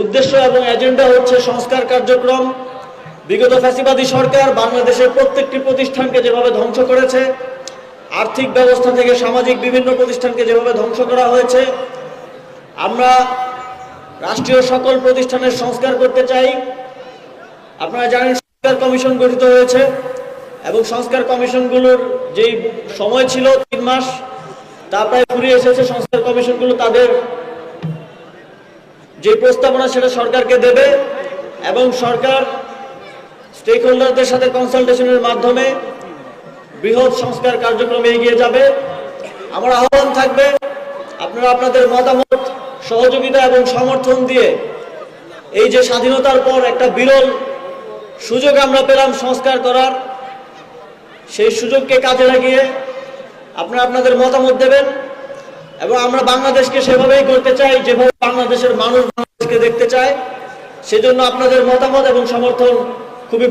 উদ্দেশ্য এবং এজেন্ডা হচ্ছে সংস্কার কার্যক্রম। বিগত ফ্যাসিবাদী সরকার বাংলাদেশের প্রত্যেকটি প্রতিষ্ঠানকে যেভাবে ধ্বংস করেছে, আর্থিক ব্যবস্থা থেকে সামাজিক বিভিন্ন প্রতিষ্ঠানকে যেভাবে ধ্বংস করা হয়েছে, আমরা রাষ্ট্রীয় সকল প্রতিষ্ঠানের সংস্কার করতে চাই। আপনারা জানেন সংস্কার কমিশন গঠিত হয়েছে এবং সংস্কার কমিশনগুলোর যেই সময় ছিল, তিন মাস, তা প্রায় ফুরিয়ে এসেছে। সংস্কার কমিশনগুলো তাদের যে প্রস্তাবনা সেটা সরকারকে দেবে এবং সরকার স্টেক হোল্ডারদের সাথে কনসালটেশনের মাধ্যমে বৃহৎ সংস্কার কার্যক্রমে এগিয়ে যাবে। আমার আহ্বান থাকবে, আপনারা আপনাদের মতামত, সহযোগিতা এবং সমর্থন দিয়ে এই যে স্বাধীনতার পর একটা বিরল সুযোগ আমরা পেলাম সংস্কার করার, সেই সুযোগকে কাজে লাগিয়ে আপনারা আপনাদের মতামত দেবেন। এবং আমরা বাংলাদেশকে সেভাবেই করতে চাই, যেভাবে বাংলাদেশের মানুষ বাংলাদেশকে দেখতে চায়, সেজন্য আপনাদের মতামত এবং সমর্থন খুবই